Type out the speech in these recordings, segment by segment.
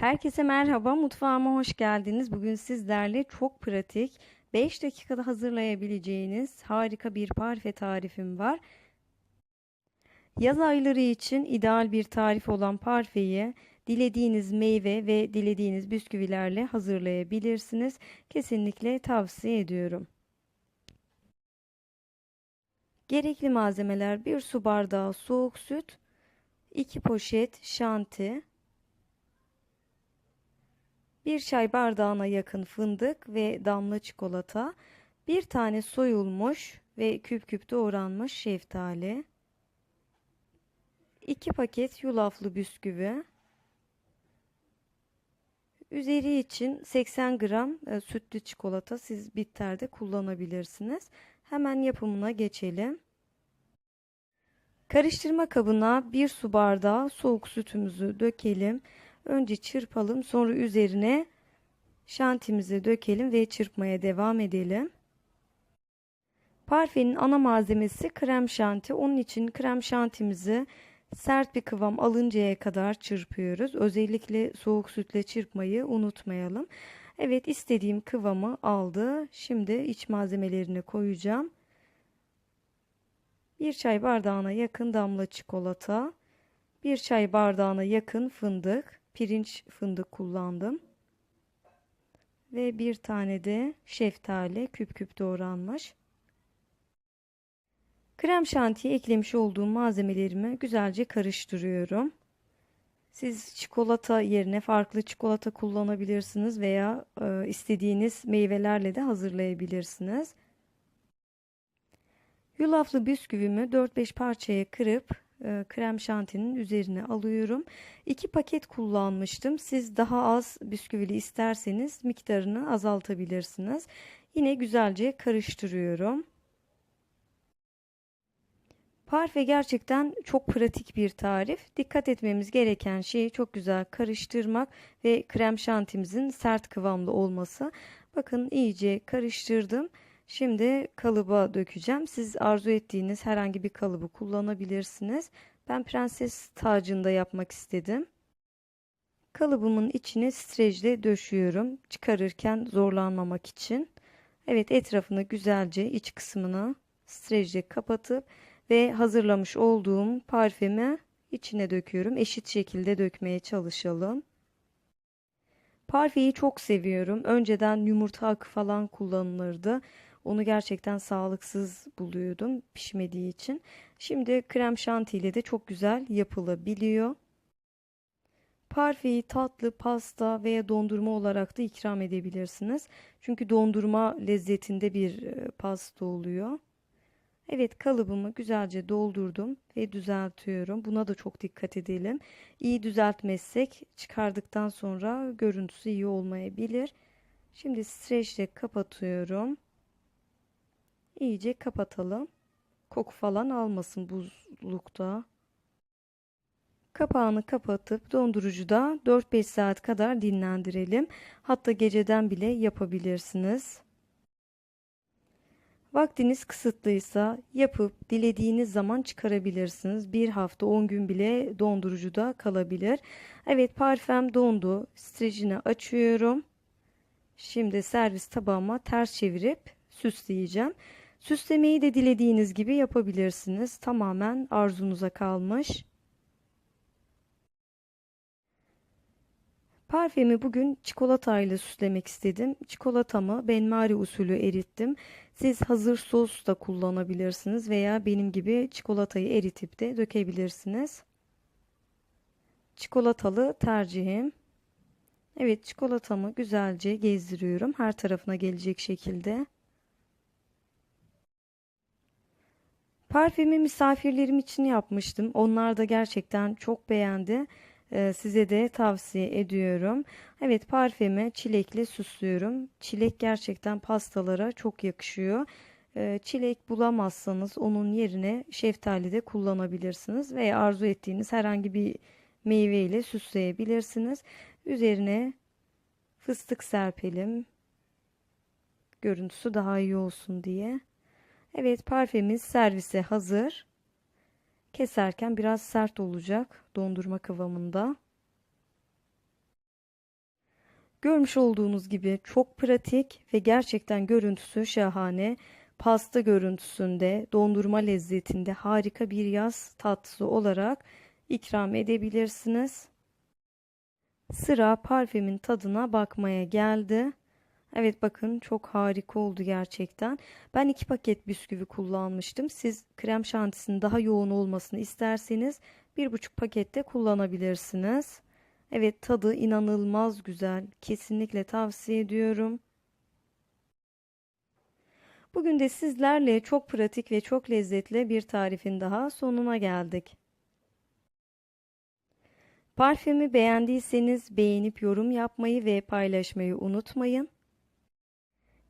Herkese merhaba, mutfağıma hoş geldiniz. Bugün sizlerle çok pratik, 5 dakikada hazırlayabileceğiniz harika bir parfe tarifim var. Yaz ayları için ideal bir tarif olan parfeyi dilediğiniz meyve ve dilediğiniz bisküvilerle hazırlayabilirsiniz. Kesinlikle tavsiye ediyorum. Gerekli malzemeler 1 su bardağı soğuk süt, 2 poşet şanti, 1 çay bardağına yakın fındık ve damla çikolata, 1 tane soyulmuş ve küp küp doğranmış şeftali, 2 paket yulaflı bisküvi, üzeri için 80 gram e, sütlü çikolata siz bitterde kullanabilirsiniz. Hemen yapımına geçelim. Karıştırma kabına 1 su bardağı soğuk sütümüzü dökelim. Önce çırpalım sonra üzerine şantimizi dökelim ve çırpmaya devam edelim. Parfenin ana malzemesi krem şanti. Onun için krem şantimizi sert bir kıvam alıncaya kadar çırpıyoruz. Özellikle soğuk sütle çırpmayı unutmayalım. Evet istediğim kıvamı aldı. Şimdi iç malzemelerini koyacağım. Bir çay bardağına yakın damla çikolata, bir çay bardağına yakın fındık, pirinç fındık kullandım. Ve bir tane de şeftali küp küp doğranmış. Krem şantiye eklemiş olduğum malzemelerimi güzelce karıştırıyorum. Siz çikolata yerine farklı çikolata kullanabilirsiniz veya e, istediğiniz meyvelerle de hazırlayabilirsiniz. Yulaflı bisküvimi 4-5 parçaya kırıp e, krem şantinin üzerine alıyorum. 2 paket kullanmıştım. Siz daha az bisküvili isterseniz miktarını azaltabilirsiniz. Yine güzelce karıştırıyorum. Parfe gerçekten çok pratik bir tarif. Dikkat etmemiz gereken şey çok güzel karıştırmak ve krem şantimizin sert kıvamlı olması. Bakın iyice karıştırdım. Şimdi kalıba dökeceğim. Siz arzu ettiğiniz herhangi bir kalıbı kullanabilirsiniz. Ben prenses tacında yapmak istedim. Kalıbımın içine strejle döşüyorum. Çıkarırken zorlanmamak için. Evet etrafını güzelce iç kısmını strejle kapatıp ve hazırlamış olduğum parfümü içine döküyorum. Eşit şekilde dökmeye çalışalım. Parfeyi çok seviyorum. Önceden yumurta akı falan kullanılırdı. Onu gerçekten sağlıksız buluyordum pişmediği için. Şimdi krem şanti ile de çok güzel yapılabiliyor. Parfeyi tatlı, pasta veya dondurma olarak da ikram edebilirsiniz. Çünkü dondurma lezzetinde bir e, pasta oluyor. Evet kalıbımı güzelce doldurdum ve düzeltiyorum. Buna da çok dikkat edelim. İyi düzeltmezsek çıkardıktan sonra görüntüsü iyi olmayabilir. Şimdi streçle kapatıyorum. İyice kapatalım. Koku falan almasın buzlukta. Kapağını kapatıp dondurucuda 4-5 saat kadar dinlendirelim. Hatta geceden bile yapabilirsiniz. Vaktiniz kısıtlıysa yapıp dilediğiniz zaman çıkarabilirsiniz. Bir hafta 10 gün bile dondurucuda kalabilir. Evet parfüm dondu. Strejini açıyorum. Şimdi servis tabağıma ters çevirip süsleyeceğim. Süslemeyi de dilediğiniz gibi yapabilirsiniz. Tamamen arzunuza kalmış. Parfümü bugün çikolatayla süslemek istedim. Çikolatamı benmari usulü erittim. Siz hazır sos da kullanabilirsiniz veya benim gibi çikolatayı eritip de dökebilirsiniz. Çikolatalı tercihim. Evet çikolatamı güzelce gezdiriyorum. Her tarafına gelecek şekilde. Parfümü misafirlerim için yapmıştım. Onlar da gerçekten çok beğendi. Ee, size de tavsiye ediyorum. Evet parfümü çilekle süslüyorum. Çilek gerçekten pastalara çok yakışıyor. Ee, çilek bulamazsanız onun yerine şeftali de kullanabilirsiniz. Veya arzu ettiğiniz herhangi bir meyve ile süsleyebilirsiniz. Üzerine fıstık serpelim. Görüntüsü daha iyi olsun diye. Evet parfümümüz servise hazır. Keserken biraz sert olacak dondurma kıvamında. Görmüş olduğunuz gibi çok pratik ve gerçekten görüntüsü şahane. Pasta görüntüsünde, dondurma lezzetinde harika bir yaz tatlısı olarak ikram edebilirsiniz. Sıra parfümün tadına bakmaya geldi. Evet bakın çok harika oldu gerçekten. Ben iki paket bisküvi kullanmıştım. Siz krem şantisinin daha yoğun olmasını isterseniz bir buçuk pakette kullanabilirsiniz. Evet tadı inanılmaz güzel. Kesinlikle tavsiye ediyorum. Bugün de sizlerle çok pratik ve çok lezzetli bir tarifin daha sonuna geldik. Parfümü beğendiyseniz beğenip yorum yapmayı ve paylaşmayı unutmayın.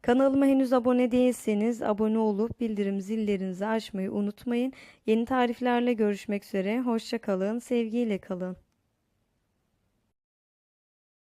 Kanalıma henüz abone değilseniz abone olup bildirim zillerinizi açmayı unutmayın. Yeni tariflerle görüşmek üzere. Hoşça kalın, sevgiyle kalın.